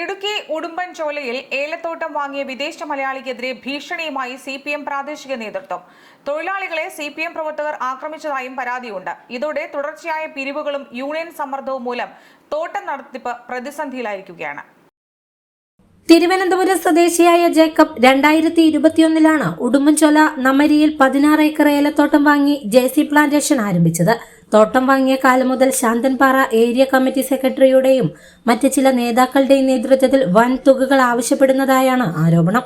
ഇടുക്കി ഉടുമ്പൻചോലയിൽ ഏലത്തോട്ടം വാങ്ങിയ വിദേശ മലയാളിക്കെതിരെ ഭീഷണിയുമായി സി പി എം പ്രാദേശിക നേതൃത്വം. തൊഴിലാളികളെ സി പി എം പ്രവർത്തകർ ആക്രമിച്ചതായും പരാതിയുണ്ട്. ഇതോടെ തുടർച്ചയായ പിരിവുകളും യൂണിയൻ സമ്മർദ്ദവും മൂലം തോട്ടം നടത്തിപ്പ് പ്രതിസന്ധിയിലായിരിക്കുകയാണ്. തിരുവനന്തപുരം സ്വദേശിയായ ജേക്കബ് രണ്ടായിരത്തി ഇരുപത്തിയൊന്നിലാണ് ഉടുമ്പൻചോല നമരിയിൽ പതിനാറ് ഏക്കർ ഏലത്തോട്ടം വാങ്ങി ജെ സി പ്ലാന്റേഷൻ ആരംഭിച്ചത്. തോട്ടം വാങ്ങിയ കാലം മുതൽ ശാന്തൻപാറ ഏരിയ കമ്മിറ്റി സെക്രട്ടറിയുടെയും മറ്റ് ചില നേതാക്കളുടെയും നേതൃത്വത്തിൽ വൻ തുകകൾ ആവശ്യപ്പെടുന്നതായാണ് ആരോപണം.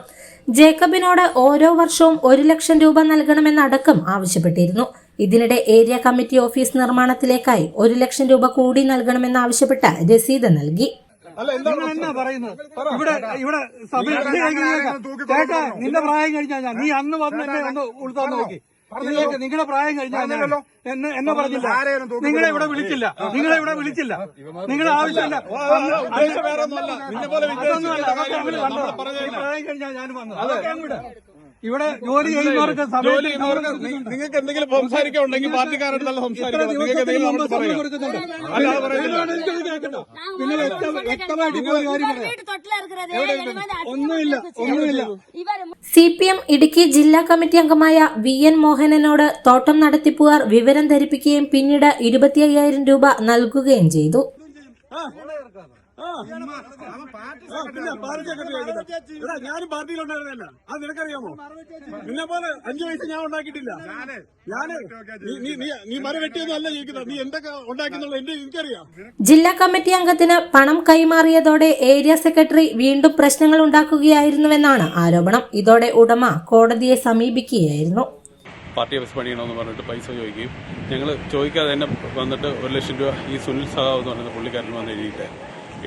ജേക്കബിനോട് ഓരോ വർഷവും ഒരു ലക്ഷം രൂപ നൽകണമെന്നടക്കം ആവശ്യപ്പെട്ടിരുന്നു. ഇതിനിടെ ഏരിയ കമ്മിറ്റി ഓഫീസ് നിർമ്മാണത്തിലേക്കായി ഒരു ലക്ഷം രൂപ കൂടി നൽകണമെന്നാവശ്യപ്പെട്ട രസീത് നൽകി. എന്നാ പറയുന്നത്? ഇവിടെ ഇവിടെ സഭ? നിന്റെ പ്രായം കഴിഞ്ഞാ നീ അന്ന് വന്ന് എന്നെ ഒന്ന് ഉൾത്താൻ? നോക്കി. നിങ്ങൾക്ക് നിങ്ങളുടെ പ്രായം കഴിഞ്ഞല്ലോ എന്നാ പറഞ്ഞില്ല. നിങ്ങളെ ഇവിടെ? വിളിച്ചില്ല. നിങ്ങളെ ഇവിടെ വിളിച്ചില്ല. നിങ്ങളുടെ ആവശ്യമില്ല. അതൊന്നുമല്ല. പ്രായം കഴിഞ്ഞാൽ ഞാൻ വന്നു അതൊക്കെ അങ്ങ് വിട്. ഇവിടെ ജോലി ചെയ്യുന്നവർക്ക് ജോലി ചെയ്യുന്നവർക്ക് നിങ്ങൾക്ക് എന്തെങ്കിലും സംസാരിക്കാൻ ഉണ്ടെങ്കിൽ പാർട്ടിക്കാരുടെ സംസാരിക്കണം നിങ്ങൾക്ക് എന്തെങ്കിലും നമ്മൾ പറയുന്നില്ല. വ്യക്തമായിട്ട് ഒരു കാര്യം പറയാം. ഒന്നുമില്ല ഒന്നുമില്ല. സി പി എം ഇടുക്കി ജില്ലാ കമ്മിറ്റി അംഗമായ വി എൻ മോഹനനോട് തോട്ടം നടത്തിപ്പുകാർ വിവരം ധരിപ്പിക്കുകയും പിന്നീട് ഇരുപത്തി അയ്യായിരം രൂപ നൽകുകയും ചെയ്തു. പിന്നെ പാർട്ടി സെക്രട്ടറി ഞാനും പാർട്ടിയിലുണ്ടായിരുന്നല്ല അത് നിനക്കറിയാമോ? നിന്നെ പോലെ അഞ്ചു വയസ്സ് ഞാൻ ഉണ്ടാക്കിയിട്ടില്ല. ഞാൻ. നീ- നീ- നീ നീ മരം വെട്ടിയൊന്നും അല്ല ജീവിക്കുന്നത്. നീ എന്തൊക്കെ ഉണ്ടാക്കുന്നുള്ള എന്റെ എനിക്കറിയാം. ജില്ലാ കമ്മിറ്റി അംഗത്തിന് പണം കൈമാറിയതോടെ ഏരിയ സെക്രട്ടറി വീണ്ടും പ്രശ്നങ്ങൾ ഉണ്ടാക്കുകയായിരുന്നുവെന്നാണ് ആരോപണം. ഇതോടെ ഉടമ കോടതിയെ സമീപിക്കുകയായിരുന്നു. പാർട്ടി ഓഫീസ് പണിയണമെന്ന് പറഞ്ഞിട്ട് പൈസ ചോദിക്കുകയും ഞങ്ങൾ ചോദിക്കാതെ തന്നെ വന്നിട്ട് ഒരു ലക്ഷം രൂപ ഈ സുനിൽ സഹാവ് എന്ന് പറയുന്ന പുള്ളിക്കാരൻ വന്ന് എഴുതിയിട്ട്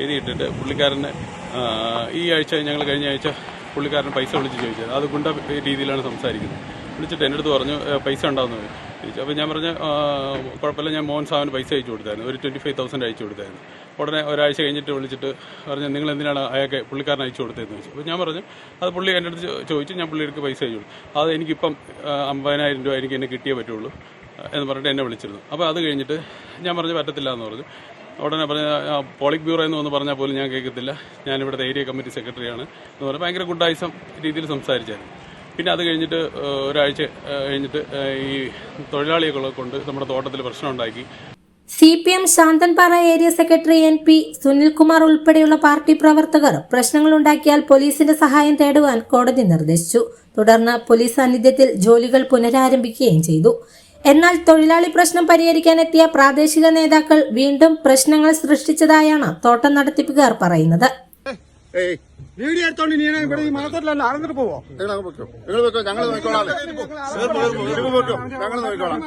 എഴുതിയിട്ടിട്ട് പുള്ളിക്കാരനെ ഈ ആഴ്ച ഞങ്ങൾ കഴിഞ്ഞ ആഴ്ച പുള്ളിക്കാരൻ പൈസ വിളിച്ച് ചോദിച്ചത്. അത് ഗുണ്ട രീതിയിലാണ് സംസാരിക്കുന്നത്. വിളിച്ചിട്ട് എന്റെ അടുത്ത് പറഞ്ഞു "ഏ, പൈസ ഉണ്ടാവുന്നു ചോദിച്ചു. അപ്പോൾ ഞാൻ പറഞ്ഞ "ആ, കുഴപ്പമില്ല ഞാൻ മോഹൻ സാവിന് പൈസ അയച്ചു കൊടുത്തായിരുന്നു. ഒരു ട്വന്റി ഫൈവ് തൗസൻഡ് അയച്ചു കൊടുത്തായിരുന്നു. ഉടനെ ഒരാഴ്ച കഴിഞ്ഞിട്ട് വിളിച്ചിട്ട് പറഞ്ഞു നിങ്ങൾ എന്തിനാണ് അയാൾക്ക് പുള്ളിക്കാരൻ അയച്ചു കൊടുത്തതെന്ന് ചോദിച്ചു. അപ്പോൾ ഞാൻ പറഞ്ഞു അത് പുള്ളി എന്റെ അടുത്ത് ചോദിച്ചു ഞാൻ പുള്ളിക്ക് പൈസ അയച്ചു കൊടുത്തു. അത് എനിക്കിപ്പം അമ്പതിനായിരം രൂപ എനിക്ക് എന്നെ കിട്ടിയേ പറ്റുള്ളൂ എന്ന് പറഞ്ഞിട്ട് എന്നെ വിളിച്ചിരുന്നു. അപ്പോൾ അത് കഴിഞ്ഞിട്ട് ഞാൻ പറഞ്ഞു പറ്റത്തില്ല എന്ന് പറഞ്ഞു. ഉടനെ പറഞ്ഞ പോളിക് ബ്യൂറോ എന്ന് വന്ന് പറഞ്ഞാൽ പോലും ഞാൻ കേൾക്കത്തില്ല. ഞാനിവിടുത്തെ ഏരിയ കമ്മിറ്റി സെക്രട്ടറിയാണ്. എന്ന് പറഞ്ഞാൽ ഭയങ്കര ഗുഡായിസം രീതിയിൽ സംസാരിച്ചായിരുന്നു. പിന്നെ അത് കഴിഞ്ഞിട്ട് ഒരാഴ്ച കഴിഞ്ഞിട്ട് ഈ തൊഴിലാളികളെ കൊണ്ട് നമ്മുടെ തോട്ടത്തിൽ പ്രശ്നം ഉണ്ടാക്കി. C P M Santhanpara area secretary N P Sunilkumar ഉൾപ്പെടെയുള്ള പാർട്ടി പ്രവർത്തകർ പ്രശ്നങ്ങൾ ഉണ്ടാക്കിയാൽ പോലീസിന്റെ സഹായം തേടുവാൻ കോടതി നിർദ്ദേശിച്ചു. തുടർന്ന് പോലീസ് സാന്നിധ്യത്തിൽ ജോലികൾ പുനരാരംഭിക്കുകയും ചെയ്തു. എന്നാൽ തൊഴിലാളി പ്രശ്നം പരിഹരിക്കാനെത്തിയ പ്രാദേശിക നേതാക്കൾ വീണ്ടും പ്രശ്നങ്ങൾ സൃഷ്ടിച്ചതായാണ് തോട്ടം നടത്തിപ്പുകാർ പറയുന്നത്. വീഡിയോ എടുത്തോണ്ട് നീ ഇവിടെ ഈ മണത്തോട്ടിലല്ല അറന്നിട്ട് പോവോ? നിങ്ങൾ അങ്ങ് പൊയ്ക്കോ. നിങ്ങൾ വെക്കോ ഞങ്ങൾ നോക്കിക്കോളാം. നിങ്ങൾ പൊയ്ക്കോ. ഞങ്ങൾ നോക്കിക്കോളാം.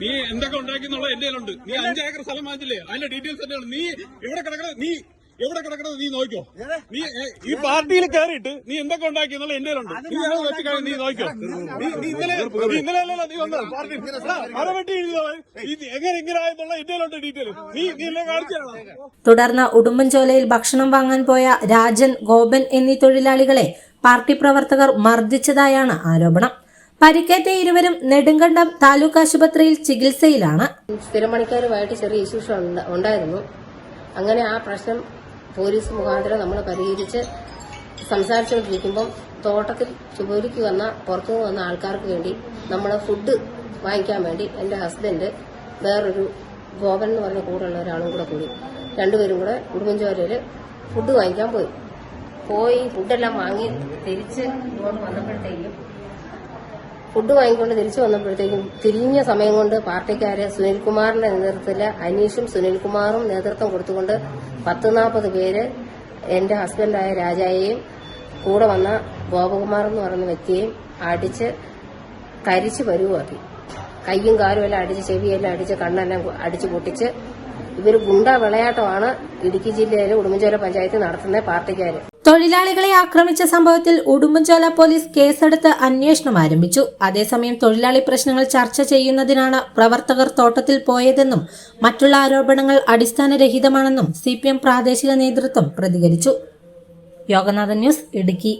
നീ എന്തൊക്കെ ഉണ്ടാക്കിന്നുള്ള എന്റെ ഉണ്ട് നീ അഞ്ചേക്കർ സ്ഥലം വാങ്ങിച്ചില്ലേ? അതിന്റെ ഡീറ്റെയിൽസ് നീ ഇവിടെ കിടക്കണത് നീ എവിടെ കിടക്കണത് നീ നോക്കോ നീ ഈ പാർട്ടിയിൽ കയറിയിട്ട് നീ എന്തൊക്കെ ഉണ്ടാക്കിന്നുള്ള എന്റെ ഉണ്ട് നീ നോക്കോ നീ ഇന്നലെ നീ ഇന്നലെ അല്ലല്ലോ നീ വന്നത് പാർട്ടി മരം വെട്ടി ഇത് എങ്ങനെ ഇങ്ങനെ ആയെന്നുള്ള എന്റെ ഉണ്ട് ഡീറ്റെയിൽ. നീ നീ കാണിച്ചാണോ തുടർന്ന് ഉടുമ്പൻചോലയിൽ ഭക്ഷണം വാങ്ങാൻ പോയ രാജൻ ഗോപൻ എന്നീ തൊഴിലാളികളെ പാർട്ടി പ്രവർത്തകർ മർദ്ദിച്ചതായാണ് ആരോപണം. പരിക്കേറ്റ ഇരുവരും നെടുങ്കണ്ടം താലൂക്ക് ആശുപത്രിയിൽ ചികിത്സയിലാണ്. സ്ഥിരമണിക്കാരുമായിട്ട് ചെറിയ ഇഷ്യൂസ് ഉണ്ടായിരുന്നു. അങ്ങനെ ആ പ്രശ്നം പോലീസ് മുഖാന്തരം നമ്മൾ പരിഹരിച്ച് സംസാരിച്ചുകൊണ്ടിരിക്കുമ്പം തോട്ടത്തിൽ ജോലിക്ക് വന്ന പുറത്തുനിന്ന് വന്ന ആൾക്കാർക്ക് വേണ്ടി നമ്മൾ ഫുഡ് വാങ്ങിക്കാൻ വേണ്ടി എന്റെ ഹസ്ബൻഡ് വേറൊരു ഗോപൻ എന്ന് പറഞ്ഞ കൂടെയുള്ള ഒരാളും കൂടെ കൂടി രണ്ടുപേരും കൂടെ ഉടുമ്പൻചോരയിൽ ഫുഡ് വാങ്ങിക്കാൻ പോയി. പോയി ഫുഡെല്ലാം വാങ്ങി തിരിച്ച് ഇങ്ങോട്ട് വന്നപ്പോഴത്തേക്കും ഫുഡ് വാങ്ങിക്കൊണ്ട് തിരിച്ചു വന്നപ്പോഴത്തേക്കും തിരിഞ്ഞ സമയം കൊണ്ട് പാർട്ടിക്കാര് സുനിൽകുമാറിന്റെ നേതൃത്വത്തിൽ അനീഷും സുനിൽകുമാറും നേതൃത്വം കൊടുത്തുകൊണ്ട് പത്ത് നാൽപ്പത് പേര് എന്റെ ഹസ്ബൻഡായ രാജായെയും കൂടെ വന്ന ഗോപകുമാർ എന്ന് പറയുന്ന വ്യക്തിയെയും അടിച്ച് കരിച്ച് പരുവാക്കി. കയ്യും കാലും എല്ലാം അടിച്ച് ചെവിയെല്ലാം അടിച്ച് കണ്ണെല്ലാം അടിച്ച് പൊട്ടിച്ച് ഇവർ ഗുണ്ട വിളയാട്ടമാണ് ഇടുക്കി ജില്ലയിലെ ഉടുമ്പൻചോല പഞ്ചായത്ത് നടത്തുന്ന പാർട്ടിക്കാര്. തൊഴിലാളികളെ ആക്രമിച്ച സംഭവത്തിൽ ഉടുമ്പൻചോല പോലീസ് കേസെടുത്ത് അന്വേഷണം ആരംഭിച്ചു. അതേസമയം തൊഴിലാളി പ്രശ്നങ്ങൾ ചർച്ച ചെയ്യുന്നതിനാണ് പ്രവർത്തകർ തോട്ടത്തിൽ പോയതെന്നും മറ്റുള്ള ആരോപണങ്ങൾ അടിസ്ഥാനരഹിതമാണെന്നും സി പ്രാദേശിക നേതൃത്വം പ്രതികരിച്ചു. യോഗനാഥൻ ന്യൂസ് ഇടുക്കി.